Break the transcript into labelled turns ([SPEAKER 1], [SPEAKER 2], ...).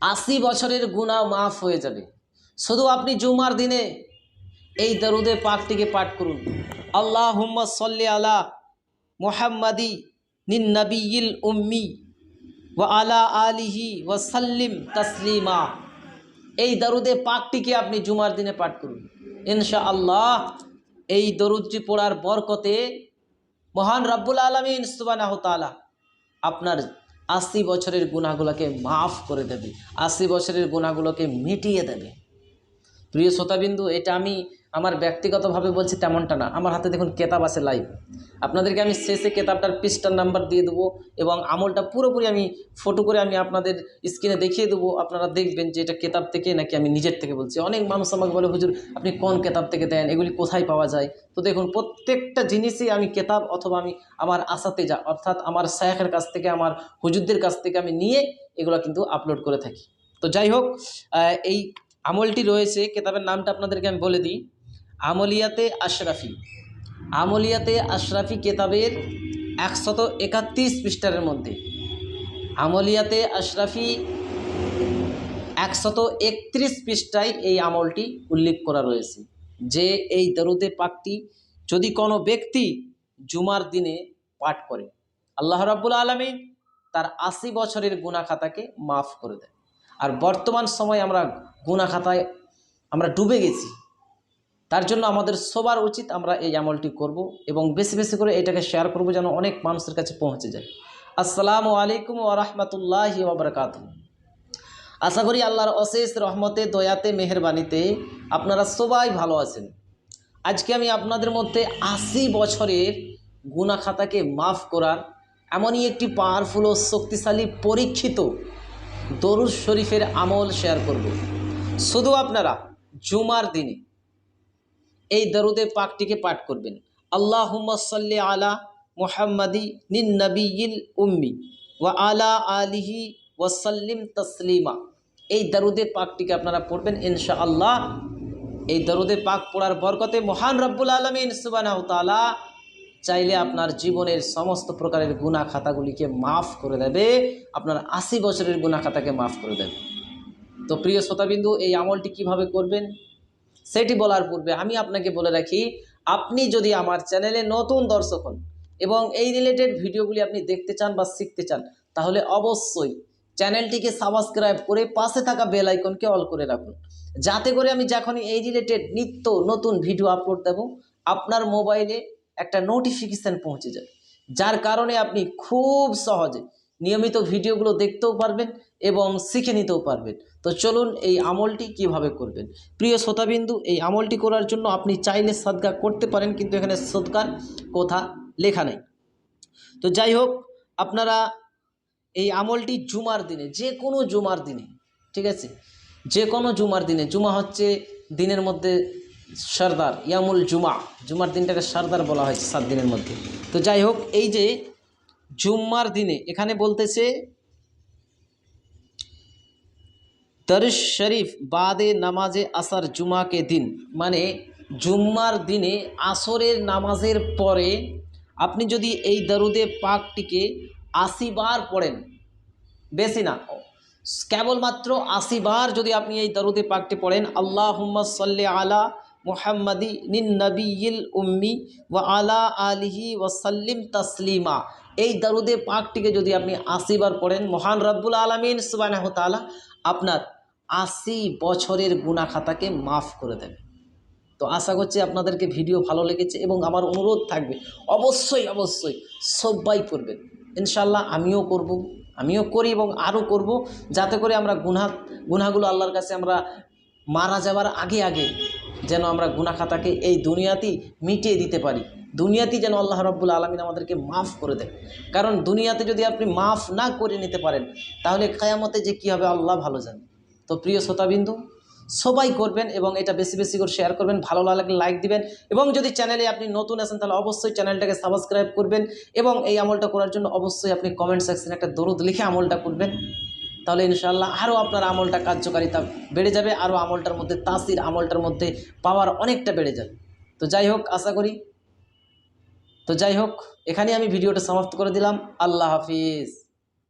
[SPEAKER 1] আশি বছরের গুণা মাফ হয়ে যাবে। শুধু আপনি জুমার দিনে এই দরুদে পাকটিকে পাঠ করুন। আল্লাহ হুম্মদ সল্লি আলা মোহাম্মদি নিন নবীল উম্মি ও আলা আলিহি ও সাল্লিম তসলিমা। এই দরুদে পাকটিকে আপনি জুমার দিনে পাঠ করুন। ইনশা আল্লাহ এই দরুদটি পড়ার বরকতে মহান রাব্বুল আলমিন সুবানাহ তালা আপনার আশি বছরের গুণাগুলোকে মাফ করে দেবে আশি বছরের গুণাগুলোকে মিটিয়ে দেবে। প্রিয় শ্রোতাবিন্দু, এটা আমি আমার ব্যক্তিগতভাবে বলছি তেমনটা না। আমার হাতে দেখুন কেতাব আছে লাইভ আপনাদেরকে আমি শেষে কেতাবটার পৃষ্ঠার নাম্বার দিয়ে দেবো এবং আমলটা পুরোপুরি আমি ফটো করে আমি আপনাদের স্ক্রিনে দেখিয়ে দেবো। আপনারা দেখবেন যে এটা কেতাব থেকে নাকি আমি নিজের থেকে বলছি। অনেক মানুষ আমাকে বলে, হুজুর, আপনি কোন কেতাব থেকে দেন? এগুলি কোথায় পাওয়া যায়? তো দেখুন, প্রত্যেকটা জিনিসই আমি কেতাব অথবা আমি আমার আশাতে যা, অর্থাৎ আমার শায়েখের কাছ থেকে, আমার হুজুরদের কাছ থেকে আমি নিয়ে এগুলো কিন্তু আপলোড করে থাকি। তো যাই হোক এই আমলটি রয়েছে, কেতাবের নামটা আপনাদেরকে আমি বলে দিই। আমলিয়াতে আশরাফি। আমলিয়াতে আশরাফি কেতাবের একশত একাত্রিশ পৃষ্ঠারের মধ্যে। আমলিয়াতে আশরাফি একশত একত্রিশ পৃষ্ঠায় এই আমলটি উল্লেখ করা রয়েছে। যে এই দরুদে পাকটি যদি কোনো ব্যক্তি জুমার দিনে পাঠ করে, আল্লাহ রাব্বুল আলমী তার আশি বছরের গুণা খাতাকে মাফ করে দেয় আর বর্তমান সময় আমরা গুণা খাতায় আমরা ডুবে গেছি। তার জন্য আমাদের সবার উচিত আমরা এই আমলটি করব এবং বেশি বেশি করে এটাকে শেয়ার করব যেন অনেক মানুষের কাছে পৌঁছে যায়। আসসালামু আলাইকুম ওরহমতুল্লাহ ওবরকাত আশা করি আল্লাহর অশেষ রহমতে, দয়াতে, মেহরবানিতে আপনারা সবাই ভালো আছেন। আজকে আমি আপনাদের মধ্যে আশি বছরের গুণা খাতাকে মাফ করার এমনই একটি পাওয়ারফুল ও শক্তিশালী পরীক্ষিত দরুদ শরীফের আমল শেয়ার করব। শুধু আপনারা, জুমার দিনে এই দরুদে পাকটিকে পাঠ করবেন। আল্লাহ সাল্লি আলা মোহাম্মদি নিন নবীল উম্মি ওয়া আলা আলিহি ওয়াসাল্লিম তসলিমা। এই দরুদে পাকটিকে আপনারা পড়বেন ইনশা আল্লাহ এই দরুদে পাক পড়ার বরকতে মহান রব্বুল আলমিন সুবানাহ তালা চাইলে আপনার জীবনের সমস্ত প্রকারের গুণা খাতাগুলিকে মাফ করে দেবে। আপনার আশি বছরের গুণা খাতাকে মাফ করে দেবে। তো প্রিয় শ্রোতাবিন্দু, এই আমলটি কীভাবে করবেন? সেটি বলার পূর্বে আমি আপনাকে বলে রাখি, আপনি যদি আমার চ্যানেলে নতুন দর্শক হন এবং এই রিলেটেড ভিডিওগুলি আপনি দেখতে চান বা শিখতে চান, তাহলে অবশ্যই চ্যানেলটিকে সাবস্ক্রাইব করে পাশে থাকা বেল আইকনকে অল করে রাখুন। যাতে করে আমি যখনই এই রিলেটেড নিত্য নতুন ভিডিও আপলোড দেব, আপনার মোবাইলে একটা নোটিফিকেশান পৌঁছে যাবে। যার কারণে আপনি খুব সহজে নিয়মিত ভিডিওগুলো দেখতেও পারবেন এবং শিখে নিতেও পারবেন। তো চলুন এই আমলটি কীভাবে করবেন? প্রিয় শ্রোতাবিন্দু, এই আমলটি করার জন্য আপনি চাইলে সদকা করতে পারেন, কিন্তু এখানে সদকার কথা লেখা নেই। তো যাই হোক, আপনারা এই আমলটি জুমার দিনে, যে কোনো জুমার দিনে, ঠিক আছে? যে কোনো জুমার দিনে, জুমা হচ্ছে দিনের মধ্যে সর্দার, ইয়ামুল জুমা। জুমার দিনটাকে সর্দার বলা হয়েছে সাত দিনের মধ্যে। তো যাই হোক, এই যে জুম্মার দিনে এখানে বলতেছে, দরস শরীফ বাদে নামাজে আসার জুমাকে দিন। মানে জুম্মার দিনে আসরের নামাজের পরে আপনি যদি এই দরুদে পাকটিকে আশি বার পড়েন, বেশি না, কেবলমাত্র আশি বার যদি আপনি এই দরুদে পাকটি পড়েন আল্লাহ হুম্মদ সাল্লি আলা মুহাম্মাদি নিন নবীল উম্মি ওয়া আলা আলিহি ওয়াসাল্লিম তসলিমা। এই দারুদে পাকটিকে যদি আপনি আশি বার পড়েন, মহান রব্বুল আলমিন সুবাহ তালা আপনার আশি বছরের গুণা খাতাকে মাফ করে দেবে। তো আশা করছি আপনাদেরকে ভিডিও ভালো লেগেছে এবং আমার অনুরোধ থাকবে, অবশ্যই অবশ্যই সবাই করবেন ইনশাল্লাহ আমিও করব, আমিও করি এবং আরও করব, যাতে করে আমরা গুনা গুনাগুলো আল্লাহর কাছে আমরা মারা যাওয়ার আগে আগে যেন আমরা গুনা খাতাকে এই দুনিয়াতেই মিটিয়ে দিতে পারি। দুনিয়াতেই যেন আল্লাহ রব্বুল আলমিন আমাদেরকে মাফ করে দেয় কারণ দুনিয়াতে যদি আপনি মাফ না করে নিতে পারেন, তাহলে কায়ামতে যে কী হবে আল্লাহ ভালো জানে। তো প্রিয় শ্রোতাবিন্দু, সবাই করবেন এবং এটা বেশি বেশি করে শেয়ার করবেন, ভালো লাগলে লাইক দিবেন এবং যদি চ্যানেলে আপনি নতুন আছেন, তাহলে অবশ্যই চ্যানেলটাকে সাবস্ক্রাইব করবেন এবং এই আমলটা করার জন্য অবশ্যই আপনি কমেন্ট সেকশনে একটা দরুদ লিখে আমলটা করবেন। তাহলে ইনশাল্লাহ আরও আপনার আমলটা কার্যকারিতা বেড়ে যাবে, আরও আমলটার মধ্যে, তাসির আমলটার মধ্যে পাওয়ার অনেকটা বেড়ে যাবে। তো যাই হোক, আশা করি। তো যাই হোক এখানে আমি ভিডিওটা সমাপ্ত করে দিলাম। আল্লাহ হাফিজ।